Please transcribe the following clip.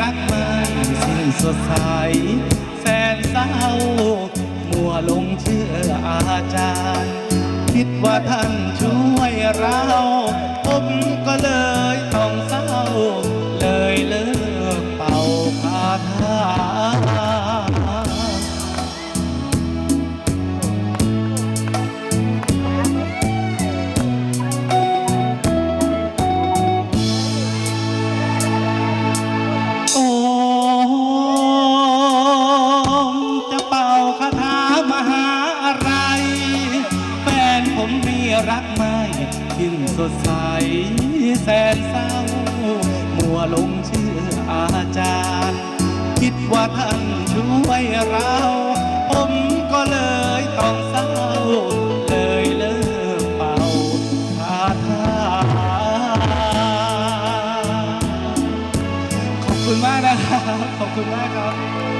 รักไม่สิ้นสดใส แสนเศร้า มัวลงเชื่ออาจารย์ คิดว่าท่านช่วยเราผมก็เลยต้องเศร้า เลยเลิกเป่าคาถา รักไม่ยิ่งสดใสแสนเศร้า มัวลงเชื่ออาจารย์ คิดว่าท่านช่วยเรา ผมก็เลยต้องเศร้า เลยเลิกเป่าคาถาขอบคุณมากนะครับ ขอบคุณมากครับ